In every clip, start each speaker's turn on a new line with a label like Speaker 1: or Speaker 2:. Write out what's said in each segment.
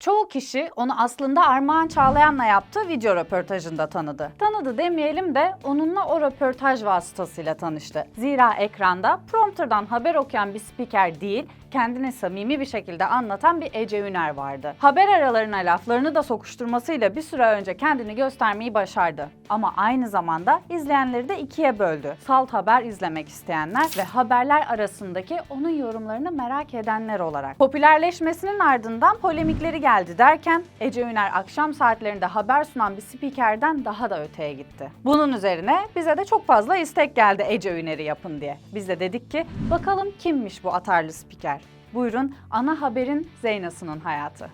Speaker 1: Çoğu kişi onu aslında Armağan Çağlayan'la yaptığı video röportajında tanıdı. Tanıdı demeyelim de onunla o röportaj vasıtasıyla tanıştı. Zira ekranda prompterdan haber okuyan bir spiker değil, kendini samimi bir şekilde anlatan bir Ece Üner vardı. Haber aralarına laflarını da sokuşturmasıyla bir süre önce kendini göstermeyi başardı. Ama aynı zamanda izleyenleri de ikiye böldü. Salt haber izlemek isteyenler ve haberler arasındaki onun yorumlarını merak edenler olarak. Popülerleşmesinin ardından polemikleri geldi derken Ece Üner akşam saatlerinde haber sunan bir spikerden daha da öteye gitti. Bunun üzerine bize de çok fazla istek geldi Ece Üner'i yapın diye. Biz de dedik ki bakalım kimmiş bu atarlı spiker? Buyurun ana haberin Zeynas'ının hayatı.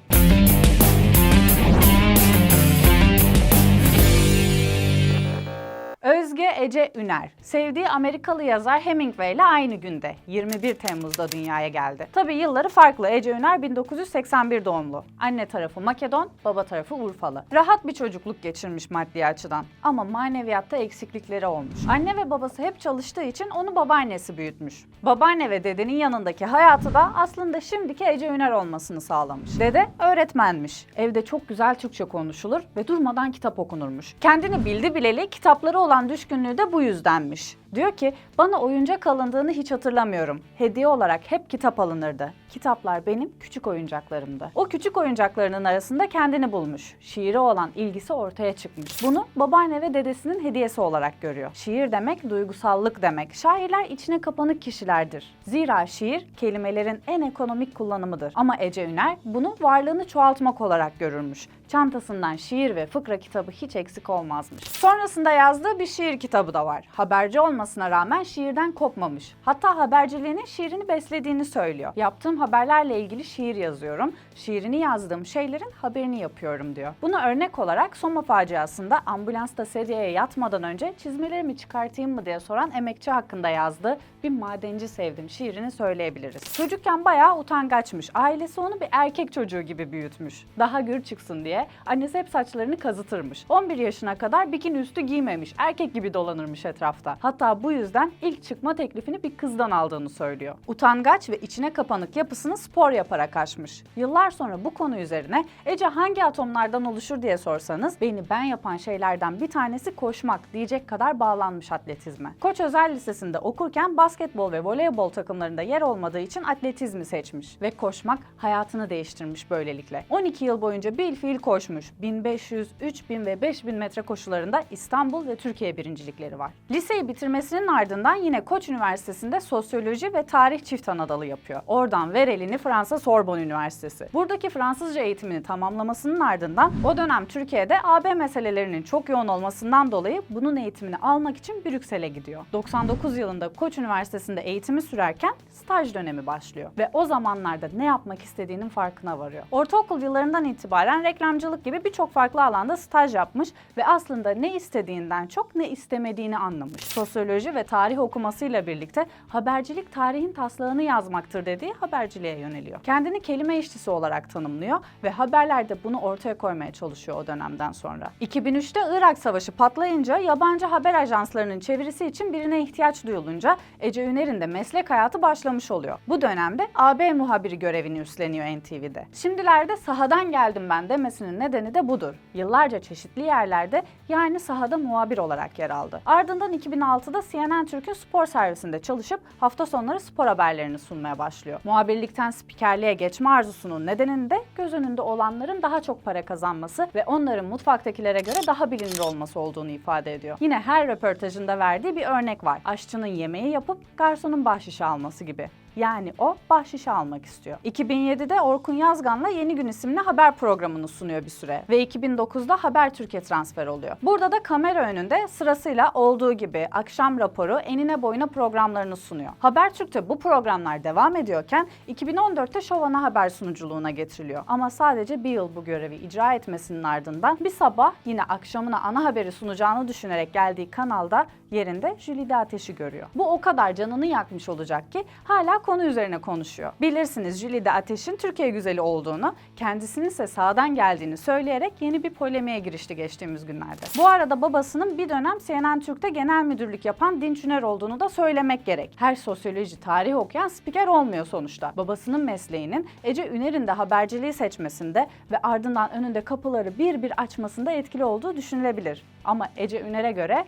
Speaker 1: Özge Ece Üner, sevdiği Amerikalı yazar Hemingway ile aynı günde 21 Temmuz'da dünyaya geldi. Tabii yılları farklı. Ece Üner 1981 doğumlu. Anne tarafı Makedon, baba tarafı Urfalı. Rahat bir çocukluk geçirmiş maddi açıdan ama maneviyatta eksiklikleri olmuş. Anne ve babası hep çalıştığı için onu babaannesi büyütmüş. Babaanne ve dedenin yanındaki hayatı da aslında şimdiki Ece Üner olmasını sağlamış. Dede öğretmenmiş. Evde çok güzel Türkçe konuşulur ve durmadan kitap okunurmuş. Kendini bildi bileli kitapları olan düşkünlüğü de bu yüzdenmiş. Diyor ki bana oyuncak alındığını hiç hatırlamıyorum. Hediye olarak hep kitap alınırdı. Kitaplar benim küçük oyuncaklarımdı. O küçük oyuncaklarının arasında kendini bulmuş. Şiire olan ilgisi ortaya çıkmış. Bunu babaanne ve dedesinin hediyesi olarak görüyor. Şiir demek duygusallık demek. Şairler içine kapanık kişilerdir. Zira şiir kelimelerin en ekonomik kullanımıdır. Ama Ece Üner bunu varlığını çoğaltmak olarak görürmüş. Çantasından şiir ve fıkra kitabı hiç eksik olmazmış. Sonrasında yazdığı bir şiir kitabı da var. Haberci olmasına rağmen şiirden kopmamış. Hatta haberciliğinin şiirini beslediğini söylüyor. Yaptığım haberlerle ilgili şiir yazıyorum. Şiirini yazdığım şeylerin haberini yapıyorum diyor. Buna örnek olarak Soma faciasında ambulansta sedyeye yatmadan önce çizmelerimi çıkartayım mı diye soran emekçi hakkında yazdığı bir madenci sevdim şiirini söyleyebiliriz. Çocukken bayağı utangaçmış. Ailesi onu bir erkek çocuğu gibi büyütmüş. Daha gür çıksın diye annesi hep saçlarını kazıtırmış. 11 yaşına kadar bikini üstü giymemiş. Erkek gibi dolanırmış etrafta. Hatta bu yüzden ilk çıkma teklifini bir kızdan aldığını söylüyor. Utangaç ve içine kapanık yapısını spor yaparak aşmış. Yıllar sonra bu konu üzerine Ece hangi atomlardan oluşur diye sorsanız beni ben yapan şeylerden bir tanesi koşmak diyecek kadar bağlanmış atletizme. Koç Özel Lisesi'nde okurken basketbol ve voleybol takımlarında yer olmadığı için atletizmi seçmiş ve koşmak hayatını değiştirmiş böylelikle. 12 yıl boyunca bir fiil koşmuş. 1500, 3000 ve 5000 metre koşularında İstanbul ve Türkiye birincilikleri var. Liseyi bitirmesinin ardından yine Koç Üniversitesi'nde sosyoloji ve tarih çift anadalı yapıyor. Oradan ver elini Fransa Sorbonne Üniversitesi. Buradaki Fransızca eğitimini tamamlamasının ardından o dönem Türkiye'de AB meselelerinin çok yoğun olmasından dolayı bunun eğitimini almak için Brüksel'e gidiyor. 99 yılında Koç Üniversitesi'nde eğitimi sürerken staj dönemi başlıyor ve o zamanlarda ne yapmak istediğinin farkına varıyor. Ortaokul yıllarından itibaren reklamcılık gibi birçok farklı alanda staj yapmış ve aslında ne istediğinden çok ne istemediğini anlamış. Sosyoloji ve tarih okumasıyla birlikte habercilik tarihin taslağını yazmaktır dediği haberciliğe yöneliyor. Kendini kelime işçisi olarak tanımlıyor ve haberlerde bunu ortaya koymaya çalışıyor o dönemden sonra. 2003'te Irak Savaşı patlayınca yabancı haber ajanslarının çevirisi için birine ihtiyaç duyulunca Ece Üner'in de meslek hayatı başlamış oluyor. Bu dönemde AB muhabiri görevini üstleniyor NTV'de. Şimdilerde sahadan geldim ben demesinin nedeni de budur. Yıllarca çeşitli yerlerde yani sahada muhabir olarak yer aldı. Ardından 2006'da CNN Türk'ün spor servisinde çalışıp hafta sonları spor haberlerini sunmaya başlıyor. Muhabirlikten spikerliğe geçme arzusunun nedenini de göz önünde olanların daha çok para kazanması ve onların mutfaktakilere göre daha bilinir olması olduğunu ifade ediyor. Yine her röportajında verdiği bir örnek var. Aşçının yemeği yapıp garsonun bahşişi alması gibi. Yani o bahşişi almak istiyor. 2007'de Orkun Yazgan'la Yeni Gün isimli haber programını sunuyor bir süre ve 2009'da Haber Türkiye transfer oluyor. Burada da kamera önünde sırasıyla olduğu gibi akşam raporu enine boyuna programlarını sunuyor. Habertürk'te bu programlar devam ediyorken 2014'te Show Ana Haber sunuculuğuna getiriliyor. Ama sadece bir yıl bu görevi icra etmesinin ardından bir sabah yine akşamına ana haberi sunacağını düşünerek geldiği kanalda yerinde Jülide Ateş'i görüyor. Bu o kadar canını yakmış olacak ki hala konu üzerine konuşuyor. Bilirsiniz Jülide Ateş'in Türkiye güzeli olduğunu, kendisinin ise sağdan geldiğini söyleyerek yeni bir polemiğe girişti geçtiğimiz günlerde. Bu arada babasının bir dönem CNN Türk'te genel müdürlük yapan Dinç Üner olduğunu da söylemek gerek. Her sosyoloji, tarih okuyan spiker olmuyor sonuçta. Babasının mesleğinin Ece Üner'in de haberciliği seçmesinde ve ardından önünde kapıları bir bir açmasında etkili olduğu düşünülebilir. Ama Ece Üner'e göre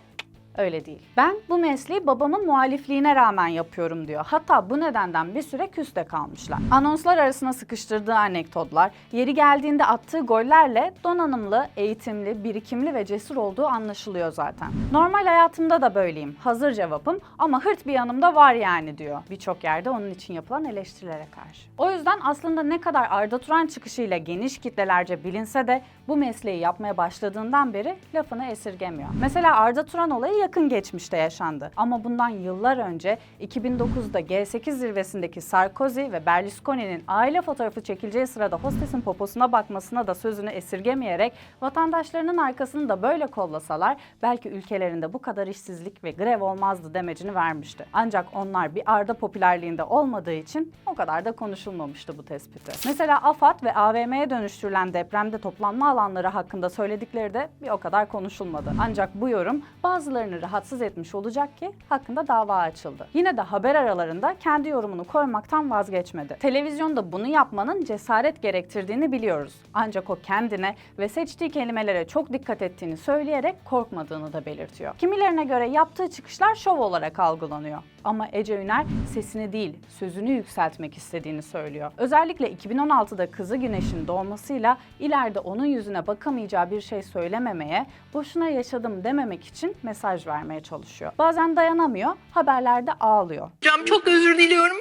Speaker 1: Öyle değil. Ben bu mesleği babamın muhalifliğine rağmen yapıyorum diyor. Hatta bu nedenden bir süre küste kalmışlar. Anonslar arasına sıkıştırdığı anekdotlar, yeri geldiğinde attığı gollerle donanımlı, eğitimli, birikimli ve cesur olduğu anlaşılıyor zaten. Normal hayatımda da böyleyim. Hazır cevabım ama hırt bir yanımda var yani diyor. Birçok yerde onun için yapılan eleştirilere karşı. O yüzden aslında ne kadar Arda Turan çıkışıyla geniş kitlelerce bilinse de bu mesleği yapmaya başladığından beri lafını esirgemiyor. Mesela Arda Turan olayı yakın geçmişte yaşandı. Ama bundan yıllar önce 2009'da G8 zirvesindeki Sarkozy ve Berlusconi'nin aile fotoğrafı çekileceği sırada hostesin poposuna bakmasına da sözünü esirgemeyerek vatandaşlarının arkasını da böyle kollasalar belki ülkelerinde bu kadar işsizlik ve grev olmazdı demecini vermişti. Ancak onlar bir Arda popülerliğinde olmadığı için o kadar da konuşulmamıştı bu tespiti. Mesela AFAD ve AVM'ye dönüştürülen depremde toplanma alanları hakkında söyledikleri de bir o kadar konuşulmadı. Ancak bu yorum bazılarını rahatsız etmiş olacak ki hakkında dava açıldı. Yine de haber aralarında kendi yorumunu koymaktan vazgeçmedi. Televizyonda bunu yapmanın cesaret gerektirdiğini biliyoruz. Ancak o kendine ve seçtiği kelimelere çok dikkat ettiğini söyleyerek korkmadığını da belirtiyor. Kimilerine göre yaptığı çıkışlar şov olarak algılanıyor. Ama Ece Üner sesini değil, sözünü yükseltmek istediğini söylüyor. Özellikle 2016'da kızı Güneş'in doğmasıyla ileride onun yüzüne bakamayacağı bir şey söylememeye, boşuna yaşadım dememek için mesaj vermeye çalışıyor. Bazen dayanamıyor, haberlerde ağlıyor.
Speaker 2: Hocam çok özür diliyorum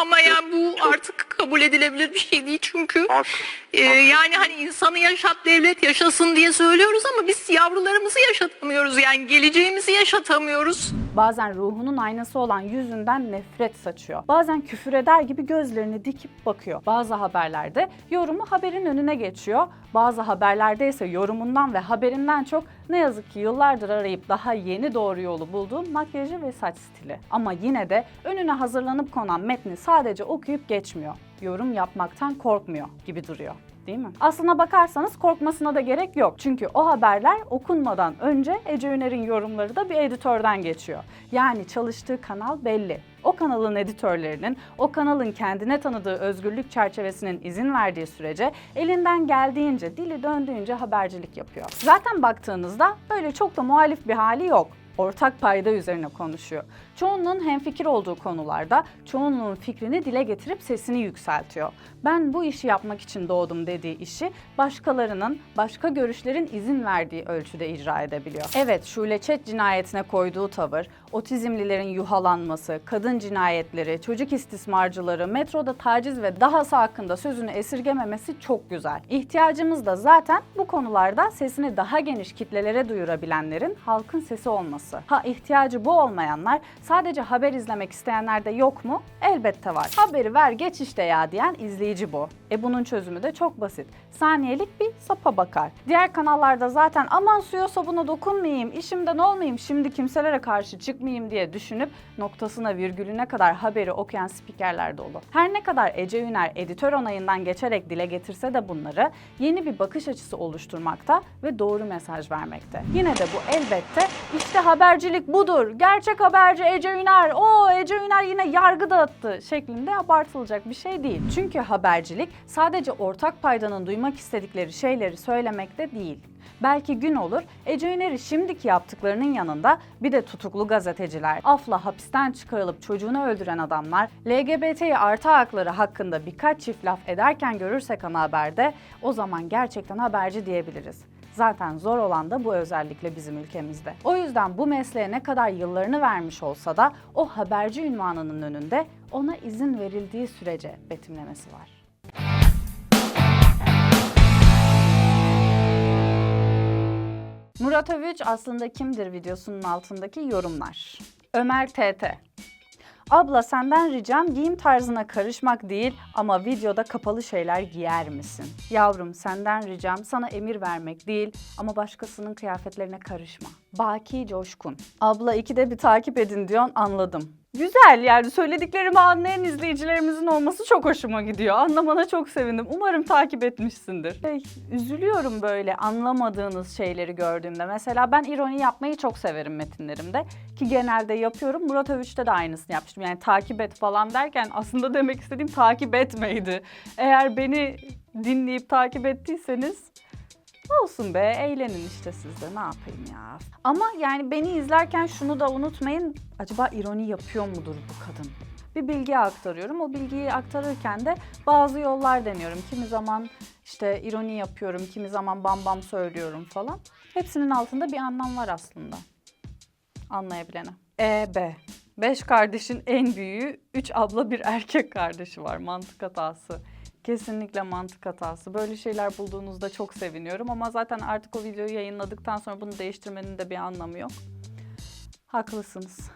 Speaker 2: ama yani bu artık kabul edilebilir bir şey değil çünkü e, yani hani insanı yaşat devlet yaşasın diye söylüyoruz ama biz yavrularımızı yaşatamıyoruz yani geleceğimizi yaşatamıyoruz.
Speaker 1: Bazen ruhunun aynası olan yüzünden nefret saçıyor. Bazen küfür eder gibi gözlerini dikip bakıyor. Bazı haberlerde yorumu haberin önüne geçiyor. Bazı haberlerde ise yorumundan ve haberinden çok ne yazık ki yıllardır arayıp daha yeni doğru yolu bulduğu makyajı ve saç stili. Ama yine de önüne hazırlanıp konan metni sadece okuyup geçmiyor. Yorum yapmaktan korkmuyor gibi duruyor. Değil mi? Aslına bakarsanız korkmasına da gerek yok. Çünkü o haberler okunmadan önce Ece Üner'in yorumları da bir editörden geçiyor. Yani çalıştığı kanal belli. O kanalın editörlerinin, o kanalın kendine tanıdığı özgürlük çerçevesinin izin verdiği sürece elinden geldiğince, dili döndüğünce habercilik yapıyor. Zaten baktığınızda böyle çok da muhalif bir hali yok ortak payda üzerine konuşuyor. Çoğunluğun hemfikir olduğu konularda çoğunluğun fikrini dile getirip sesini yükseltiyor. Ben bu işi yapmak için doğdum dediği işi başkalarının, başka görüşlerin izin verdiği ölçüde icra edebiliyor. Evet, Şule Çet cinayetine koyduğu tavır, otizmlilerin yuhalanması, kadın cinayetleri, çocuk istismarcıları, metroda taciz ve dahası hakkında sözünü esirgememesi çok güzel. İhtiyacımız da zaten bu konularda sesini daha geniş kitlelere duyurabilenlerin halkın sesi olması. Ha ihtiyacı bu olmayanlar sadece haber izlemek isteyenler de yok mu? Elbette var. Haberi ver geç işte ya diyen izleyici bu. E bunun çözümü de çok basit. Saniyelik bir sapa bakar. Diğer kanallarda zaten aman suya sabuna dokunmayayım, işimden olmayayım, şimdi kimselere karşı çıkmayayım diye düşünüp noktasına virgülüne kadar haberi okuyan spikerler dolu. Her ne kadar Ece Üner editör onayından geçerek dile getirse de bunları yeni bir bakış açısı oluşturmakta ve doğru mesaj vermekte. Yine de bu elbette işte habercilik budur, gerçek haberci Ece Üner, o Ece Üner yine yargı dağıttı şeklinde abartılacak bir şey değil. Çünkü habercilik sadece ortak paydanın duymak istedikleri şeyleri söylemekte değil. Belki gün olur Ece Üner'i şimdiki yaptıklarının yanında bir de tutuklu gazeteciler, afla hapisten çıkarılıp çocuğunu öldüren adamlar, LGBT'yi artı hakları hakkında birkaç çift laf ederken görürsek ana haberde o zaman gerçekten haberci diyebiliriz. Zaten zor olan da bu özellikle bizim ülkemizde. O yüzden bu mesleğe ne kadar yıllarını vermiş olsa da o haberci ünvanının önünde ona izin verildiği sürece betimlemesi var. Murat Övüç aslında kimdir videosunun altındaki yorumlar. Ömer TT. Abla senden ricam giyim tarzına karışmak değil ama videoda kapalı şeyler giyer misin? Yavrum senden ricam sana emir vermek değil ama başkasının kıyafetlerine karışma. Baki Coşkun. Abla ikide bir takip edin diyorsun anladım. Güzel yani söylediklerimi anlayan izleyicilerimizin olması çok hoşuma gidiyor. Anlamana çok sevindim. Umarım takip etmişsindir. Şey, üzülüyorum böyle anlamadığınız şeyleri gördüğümde. Mesela ben ironi yapmayı çok severim metinlerimde. Ki genelde yapıyorum. Murat Övüç'te de aynısını yapmıştım. Yani takip et falan derken aslında demek istediğim takip etmeydi. Eğer beni dinleyip takip ettiyseniz Olsun be, eğlenin işte siz de ne yapayım ya. Ama yani beni izlerken şunu da unutmayın. Acaba ironi yapıyor mudur bu kadın? Bir bilgi aktarıyorum. O bilgiyi aktarırken de bazı yollar deniyorum. Kimi zaman işte ironi yapıyorum, kimi zaman bam bam söylüyorum falan. Hepsinin altında bir anlam var aslında. Anlayabilene. E, B. Beş kardeşin en büyüğü, üç abla bir erkek kardeşi var. Mantık hatası. Kesinlikle mantık hatası. Böyle şeyler bulduğunuzda çok seviniyorum ama zaten artık o videoyu yayınladıktan sonra bunu değiştirmenin de bir anlamı yok. Haklısınız.